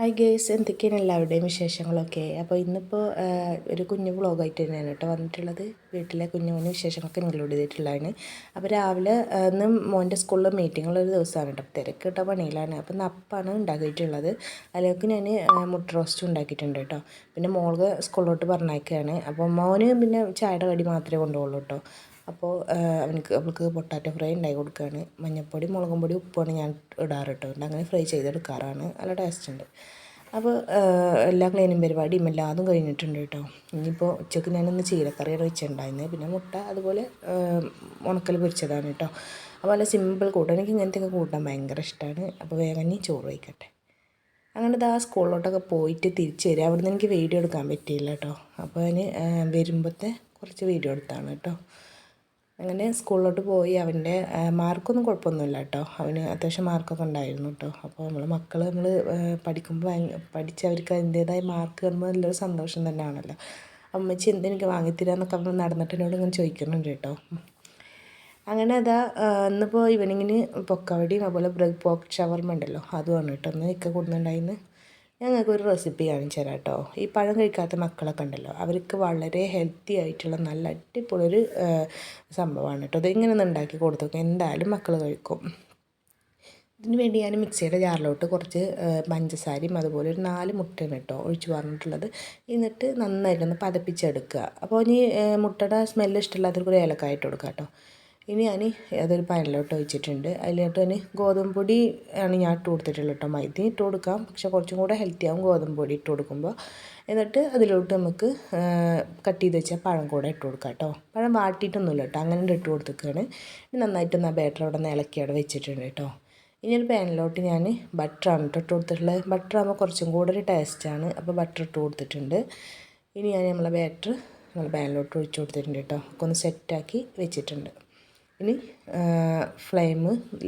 Hi guys എന്തൊക്കെയാണ് എല്ലാവരുടെയും വിശേഷങ്ങളൊക്കെ? അപ്പോൾ ഇന്നിപ്പോൾ ഒരു കുഞ്ഞു വ്ളോഗായിട്ട് തന്നെയാണ് കേട്ടോ വന്നിട്ടുള്ളത്. വീട്ടിലെ കുഞ്ഞു കുഞ്ഞു വിശേഷങ്ങളൊക്കെ ഇൻക്ലൂഡ് ചെയ്തിട്ടുള്ളതാണ്. അപ്പോൾ രാവിലെ ഇന്ന് മോന്റെ സ്കൂളിൽ മീറ്റിങ്ങുള്ള ഒരു ദിവസമാണ് കേട്ടോ. തിരക്ക് കേട്ടോ പണിയിലാണ് അപ്പോൾ ഇന്ന് അപ്പാണ് ഉണ്ടാക്കിയിട്ടുള്ളത്. അതിലേക്ക് ഞാൻ മുട്ട റോസ്റ്റ് ഉണ്ടാക്കിയിട്ടുണ്ട് കേട്ടോ. പിന്നെ മോൾക്ക് സ്കൂളിലോട്ട് പറഞ്ഞേക്കാണ് അപ്പോൾ മോന് പിന്നെ ചായയുടെ കടി മാത്രമേ കൊണ്ടുപോകുള്ളൂ കേട്ടോ. അപ്പോൾ അവനക്ക് അവൾക്ക് പൊട്ടാറ്റോ ഫ്രൈ ഉണ്ടായി കൊടുക്കുകയാണ് മഞ്ഞൾപ്പൊടി മുളകും പൊടി ഉപ്പാണ് ഞാൻ ഇടാറ് കേട്ടോ. അങ്ങനെ ഫ്രൈ ചെയ്തെടുക്കാറാണ്. നല്ല ടേസ്റ്റ് ഉണ്ട്. അപ്പോൾ എല്ലാ ക്ലീനിങ് പരിപാടിയും എല്ലാതും കഴിഞ്ഞിട്ടുണ്ട് കേട്ടോ. ഇനിയിപ്പോൾ ഉച്ചയ്ക്ക് ഞാനൊന്ന് ചീരക്കറിയാണ് വെച്ചിട്ടുണ്ടായിരുന്നത് പിന്നെ മുട്ട അതുപോലെ ഉണക്കൽ പൊരിച്ചതാണ് കേട്ടോ. അപ്പോൾ നല്ല സിമ്പിൾ കൂട്ടം എനിക്ക് ഇങ്ങനത്തെയൊക്കെ കൂട്ടാൻ ഭയങ്കര ഇഷ്ടമാണ്. അപ്പോൾ വേഗം ഇനി ചോറ് വയ്ക്കട്ടെ. അങ്ങനെ ആ സ്കൂളിലോട്ടൊക്കെ പോയിട്ട് തിരിച്ച് വരിക അവിടെ നിന്ന് എനിക്ക് വീഡിയോ എടുക്കാൻ പറ്റിയില്ല കേട്ടോ. അപ്പോൾ അതിന് വരുമ്പോഴത്തെ കുറച്ച് വീഡിയോ എടുത്താണ് കേട്ടോ. അങ്ങനെ സ്കൂളിലോട്ട് പോയി അവന്റെ മാർക്കൊന്നും കുഴപ്പമൊന്നുമില്ല കേട്ടോ അവന് അത്യാവശ്യം മാർക്കൊക്കെ ഉണ്ടായിരുന്നു കേട്ടോ. അപ്പോൾ നമ്മൾ മക്കൾ നമ്മൾ പഠിക്കുമ്പോൾ പഠിച്ച് അവർക്ക് അതിന്റേതായ മാർക്ക് വരുമ്പോൾ നല്ലൊരു സന്തോഷം തന്നെയാണല്ലോ. അമ്മച്ചി എന്തെനിക്ക് വാങ്ങിത്തരാന്നൊക്കെ അവൻ നടന്നിട്ട് എന്നോട് ഇങ്ങനെ ചോദിക്കുന്നുണ്ട് കേട്ടോ. അങ്ങനെ അതാ ഇന്നിപ്പോൾ ഈവനിങ്ങിന് പൊക്കവടിയും അതുപോലെ ബ്രെഡ് പോക്ക് ഷവർമ ഉണ്ടല്ലോ അതുമാണ് കേട്ടോ. ഒന്ന് ഇക്ക കൊടുക്കുന്നുണ്ടായിന്ന് ഞങ്ങൾക്ക് ഒരു റെസിപ്പി കാണിച്ചു തരാം കേട്ടോ ഈ പഴം കഴിക്കാത്ത മക്കളൊക്കെ ഉണ്ടല്ലോ അവർക്ക് വളരെ ഹെൽത്തി ആയിട്ടുള്ള നല്ല അടിപൊളിയൊരു സംഭവമാണ് കേട്ടോ. അതെങ്ങനെ ഒന്ന് ഉണ്ടാക്കി കൊടുത്തു എന്തായാലും മക്കൾ കഴിക്കും. ഇതിന് വേണ്ടി ഞാൻ മിക്സിയുടെ ജാറിലോട്ട് കുറച്ച് പഞ്ചസാരയും അതുപോലെ ഒരു നാല് മുട്ടയും കേട്ടോ ഒഴിച്ചു പറഞ്ഞിട്ടുള്ളത് എന്നിട്ട് നന്നായിട്ടൊന്ന് പതപ്പിച്ചെടുക്കുക. അപ്പോൾ ഇനി മുട്ടയുടെ സ്മെല്ല് ഇഷ്ടമില്ലാത്തവർക്ക് ഒരു കൊടുക്കാം കേട്ടോ. ഇനി ഞാൻ അതൊരു പാനിലോട്ട് ഒഴിച്ചിട്ടുണ്ട്. അതിലോട്ട് തന്നെ ഗോതമ്പ് പൊടി ആണ് ഞാൻ ഇട്ട് കൊടുത്തിട്ടുള്ളത് കേട്ടോ മൈദ ഇട്ട് കൊടുക്കാം. പക്ഷെ കുറച്ചും കൂടെ ഹെൽത്തി ആവും ഗോതമ്പ് പൊടി ഇട്ട് കൊടുക്കുമ്പോൾ. എന്നിട്ട് അതിലോട്ട് നമുക്ക് കട്ട് ചെയ്ത് വെച്ചാൽ പഴം കൂടെ ഇട്ട് കൊടുക്കാം കേട്ടോ. പഴം വാട്ടിയിട്ടൊന്നുമില്ല കേട്ടോ. അങ്ങനെ ഇട്ട് കൊടുത്തേക്കാണ് നന്നായിട്ട് ആ ബാറ്റർ അവിടെ നിന്ന് ഇളക്കി അവിടെ വെച്ചിട്ടുണ്ട് കേട്ടോ. ഇനി ഒരു പാനിലോട്ട് ഞാൻ ബട്ടറാണ് ഇട്ട് കൊടുത്തിട്ടുള്ളത്. ബട്ടർ ആകുമ്പോൾ കുറച്ചും കൂടെ ഒരു ടേസ്റ്റാണ് അപ്പോൾ ബട്ടർ ഇട്ട് കൊടുത്തിട്ടുണ്ട്. ഇനി ഞാൻ നമ്മളെ ബാറ്റർ നമ്മൾ പാനിലോട്ട് ഒഴിച്ച് കൊടുത്തിട്ടുണ്ട് കേട്ടോ. ഒക്കെ ഒന്ന് സെറ്റാക്കി വെച്ചിട്ടുണ്ട്. ഇനി ഫ്ലെയിം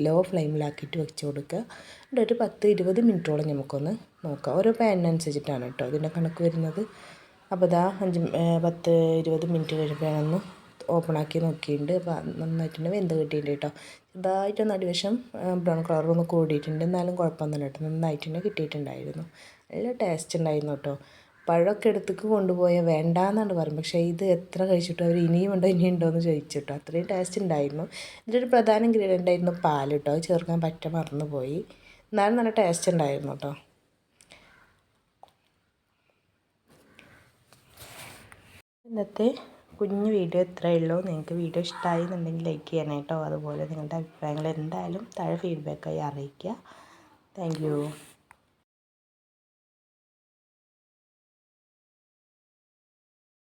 ലോ ഫ്ലെയിമിലാക്കിയിട്ട് വെച്ച് കൊടുക്കുക. എന്നിട്ട് ഒരു പത്ത് ഇരുപത് മിനിറ്റോളം നമുക്കൊന്ന് നോക്കാം. ഓരോ പാനിനനുസരിച്ചിട്ടാണ് കേട്ടോ ഇതിന്റെ കണക്ക് വരുന്നത്. അപ്പോൾ ഇതാ അഞ്ച് പത്ത് ഇരുപത് മിനിറ്റ് കഴിയുമ്പോഴാണ് ഓപ്പണാക്കി നോക്കിയിട്ടുണ്ട്. അപ്പോൾ നന്നായിട്ടുണ്ട് വെന്ത് കിട്ടിയിട്ടുണ്ട് കേട്ടോ. ചെറുതായിട്ടൊന്ന് അടിവശം ബ്രൗൺ കളർ ഒന്ന് കൂടിയിട്ടുണ്ട്. എന്നാലും കുഴപ്പമൊന്നുമില്ല കേട്ടോ. നന്നായിട്ട് കിട്ടിയിട്ടുണ്ടായിരുന്നു. നല്ല ടേസ്റ്റ് ഉണ്ടായിരുന്നു കേട്ടോ. പഴമൊക്കെ എടുത്തേക്ക് കൊണ്ടുപോയാൽ വേണ്ടാന്നാണ് പറയും പക്ഷേ ഇത് എത്ര കഴിച്ചിട്ടും അവർ ഇനിയും ഉണ്ടോ ഇനിയും ഉണ്ടോ എന്ന് ചോദിച്ചിട്ടോ. അത്രയും ടേസ്റ്റ് ഉണ്ടായിരുന്നു. ഒരു പ്രധാന ഇൻഗ്രീഡിയന്റ് ആയിരുന്നു പാൽ കേട്ടോ അത് ചേർക്കാൻ പറ്റ മറന്നുപോയി. എന്നാലും നല്ല ടേസ്റ്റ് ഉണ്ടായിരുന്നു കേട്ടോ ഇന്നത്തെ കുഞ്ഞു വീഡിയോ ഇത്രയേ ഉള്ളൂ. നിങ്ങൾക്ക് വീഡിയോ ഇഷ്ടമായി എന്നുണ്ടെങ്കിൽ ലൈക്ക് ചെയ്യണം കേട്ടോ അതുപോലെ നിങ്ങളുടെ അഭിപ്രായങ്ങൾ എന്തായാലും താഴെ ഫീഡ്ബാക്കായി അറിയിക്കുക. താങ്ക്